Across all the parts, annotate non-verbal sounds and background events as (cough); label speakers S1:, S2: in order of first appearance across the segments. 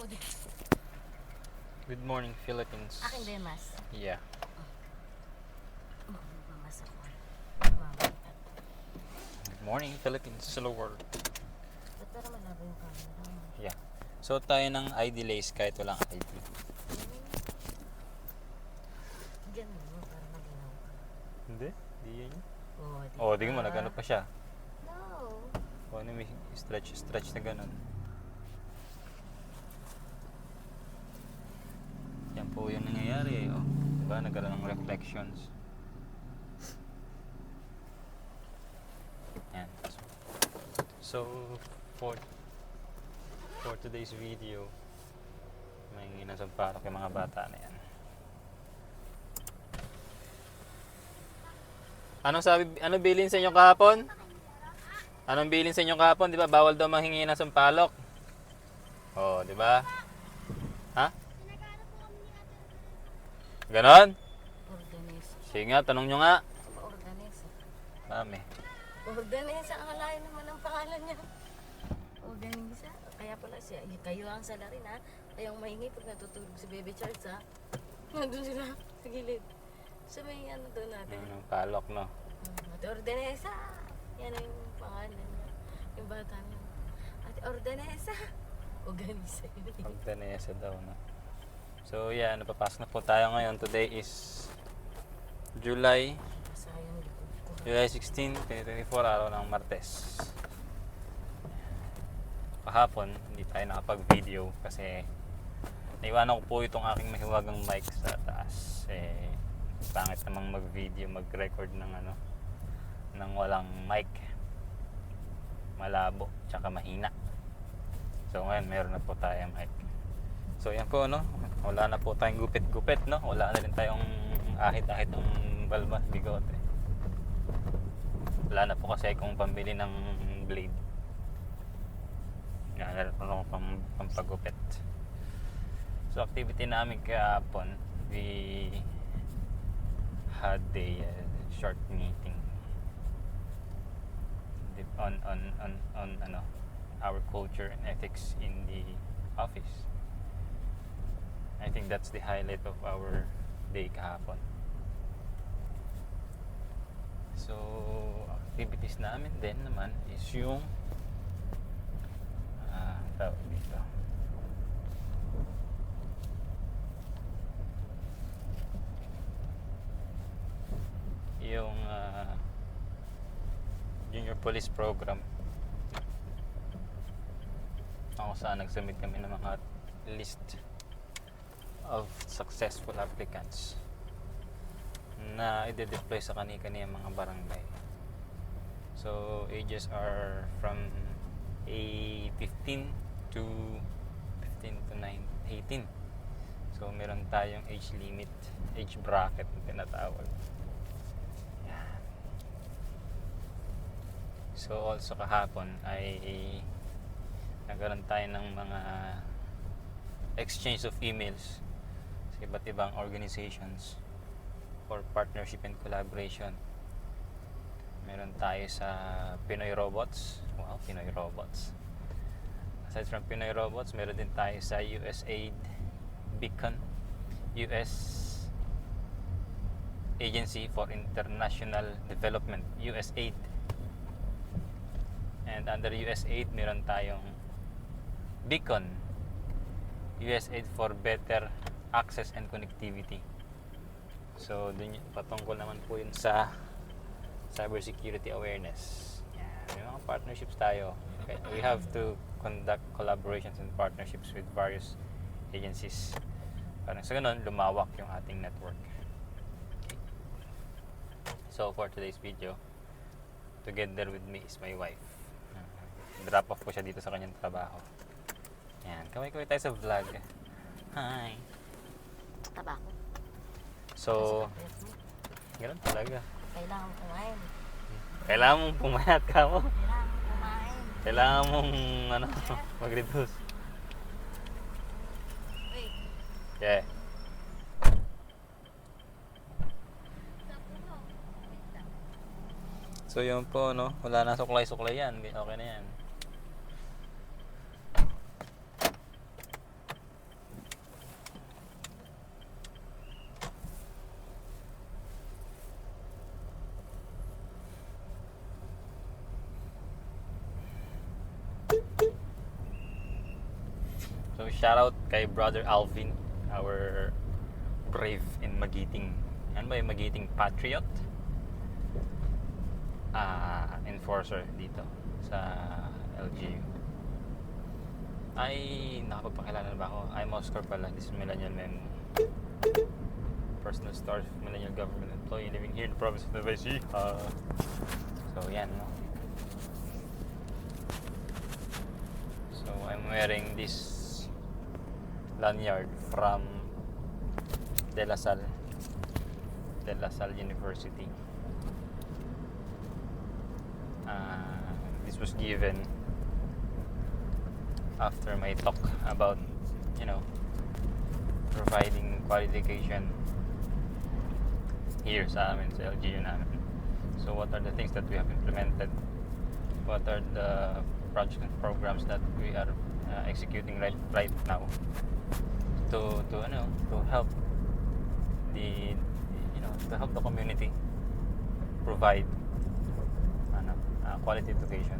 S1: Din.
S2: Good morning, Philippines.
S1: Akin din, mas.
S2: Yeah.
S1: Oh, ako.
S2: Good morning, Philippines. Hello world.
S1: Ba't para malabo yung camera mo?
S2: Yeah. So tayo ng ID lace kahit walang ID.
S1: Diyan mo, para malinaw ka.
S2: Hindi? Di yan yun.
S1: Oh, di
S2: Oh, di mo
S1: ba?
S2: nagano pa siya.
S1: No.
S2: O ano may stretch, stretch na ganun. Po yung nangyayari. Oh. Diba? Nagkaroon ng reflections. Yan. So, for for today's video, may ninasamparok yung mga bata na yan. Anong sabi, ano bilin sa inyo kahapon? Anong bilin sa inyo kahapon? Di ba bawal daw manghingi ng sampalok? Oh, di ba? Ha? Ganon?
S1: Organize.
S2: Sige nga, tanong nyo nga.
S1: Organize.
S2: Mami.
S1: Organize. Ang alayo naman ang pangalan niya. Organize. Kaya pala siya. Kayo ang salarin ha. Kayong mahingi pag natutulog si Baby Charles ha. Nandun sila sa gilid. Sa may ano doon natin.
S2: Anong palok, no?
S1: Hmm, Ate Ordanesa. Yan ang pangalan niya. Yung bata niya. Ate Ordanesa. Organize.
S2: Magdanesa daw, no? So, yeah, napapasok na po tayo ngayon. Today is July. July 16, 2024, araw ng Martes. Kahapon, hindi tayo nakapag-video kasi naiwanan ko po itong aking mahiwagang mic sa taas. Eh, pangit namang mag-video, mag-record ng ano, ng walang mic. Malabo, tsaka mahina. So ngayon, meron na po tayo mic. So yan po, no? Wala na po tayong gupit-gupit, no? Wala na rin tayong ahit-ahit ng balbas, bigote. Wala na po kasi kung pambili ng blade. Yan, meron po pam, pampagupit. So, activity namin kahapon, we had a uh, short meeting on on on on ano our culture and ethics in the office. I think that's the highlight of our day kahapon. So, activities namin din naman is yung ah, tawag dito. Yung ah, junior police program. Ako saan nagsubmit kami ng mga list of successful applicants na i-deploy sa kani-kani mga barangay. So, ages are from a 15 to 15 to 9, 18. So, meron tayong age limit, age bracket na tinatawag. So, also kahapon ay nagkaroon tayo ng mga exchange of emails iba't ibang organizations for partnership and collaboration. Meron tayo sa Pinoy Robots. Wow, Pinoy Robots. Aside from Pinoy Robots, meron din tayo sa USAID Beacon, US Agency for International Development, USAID. And under USAID, meron tayong Beacon, USAID for Better Access and Connectivity. So, dun patungkol naman po yun sa cybersecurity awareness. May mga partnerships tayo. Okay. We have to conduct collaborations and partnerships with various agencies. Parang sa ganun, lumawak yung ating network. Okay. So, for today's video, together with me is my wife. Drop off ko siya dito sa kanyang trabaho. Yan. Kamay-kamay tayo sa vlog. Hi!
S1: Tabako.
S2: So, ganun talaga.
S1: Kailangan kumain.
S2: Kailangan mong pumayat ka mo.
S1: Kailangan kumain.
S2: Kailangan mong ano, mag-reduce. Yeah. So yun po, no? Wala na suklay-suklay yan. Okay na yan. Shout out kay brother Alvin, our brave and magiting. Ano ba yung magiting patriot? Ah, enforcer dito sa LGU. Ay, nakapagpakilala na ba ako? I'm Oscar pala. This is Millennial Memo. Personal stars of Millennial Government Employee living here in the province of Nueva Ecija. so, yan, no? So, I'm wearing this lanyard from De La Salle. De La Salle University. Uh, this was given after my talk about, you know, providing qualification here sa amin, sa LGU namin. So what are the things that we have implemented? What are the projects and programs that we are uh, executing right right now to to ano to help the you know to help the community provide ano uh, quality education.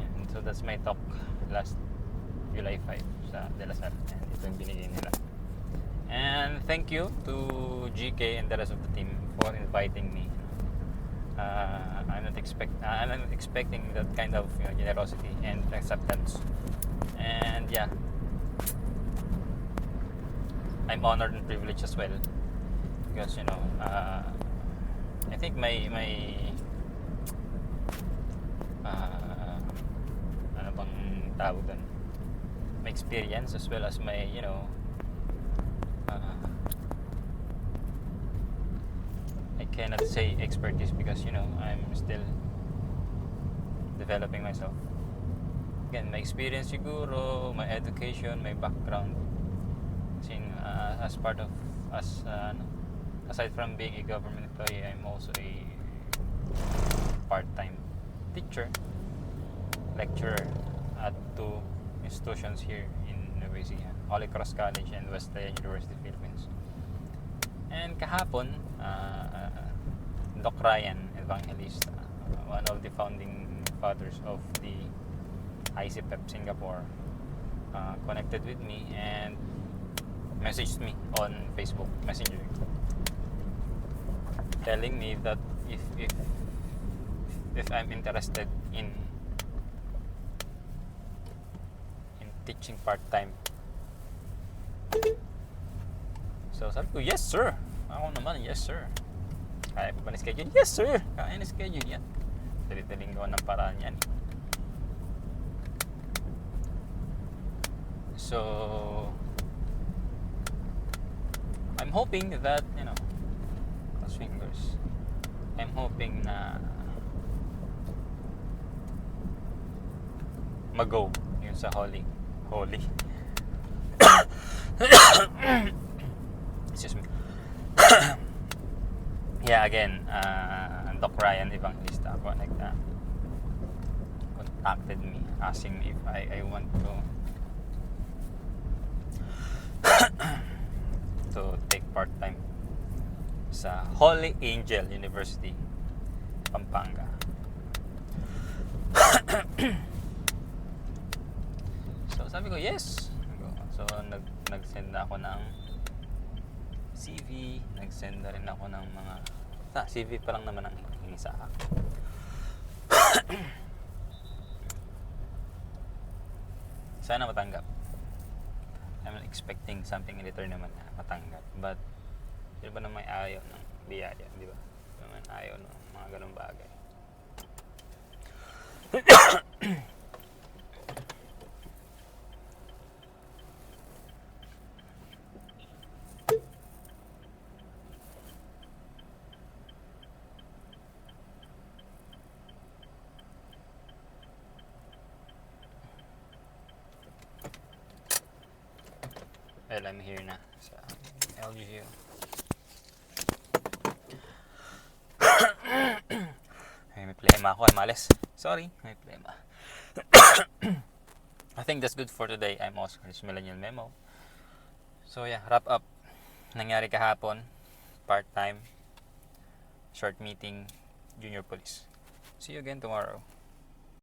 S2: And so that's my talk last July 5 sa De La Salle. And ito yung binigay nila. And thank you to GK and the rest of the team for inviting me. Uh, I'm not expect uh, I'm not expecting that kind of you know, generosity and acceptance. And yeah, I'm honored and privileged as well because you know uh, I think my my uh, ano bang tawag doon? My experience as well as my you know uh, I cannot say expertise because you know I'm still developing myself. Again, my experience siguro, my education, my background. Uh, as part of as uh, aside from being a government employee, I'm also a part-time teacher, lecturer at two institutions here in Nueva Holy Cross College and Wesleyan University Philippines. And kahapon, uh, Doc Ryan Evangelista, uh, one of the founding fathers of the ICPEP Singapore, uh, connected with me and messaged me on Facebook Messenger, telling me that if if if I'm interested in in teaching part time. So sabi ko, yes sir. Ako naman, yes sir. Kaya pa ba schedule? Yes sir. Kaya na schedule yan. Dali-daling gawa ng paraan yan. So, hoping that, you know, cross fingers. I'm hoping na mag-go yun sa Holy. Holy. (coughs) Excuse me. (coughs) yeah, again, uh, Doc Ryan Evangelista connect, uh, contacted me asking me if I, I want to (coughs) to take part-time sa Holy Angel University, Pampanga. (coughs) so sabi ko, yes. So nag nag-send na ako ng CV, nag-send na rin ako ng mga ah, CV pa lang naman ang hingi sa akin. (coughs) Sana matanggap. I'm expecting something in return naman na matanggap. But, di ba na may ayaw ng biyaya, di ba? Di naman ayaw ng mga ganong bagay. Well, I'm here na sa LGU. (coughs) Ay, may plema ako. Ay, malis. Sorry, may plema. (coughs) I think that's good for today. I'm Oscar, is Millennial Memo. So yeah, wrap up. Nangyari kahapon, part-time, short meeting, junior police. See you again tomorrow.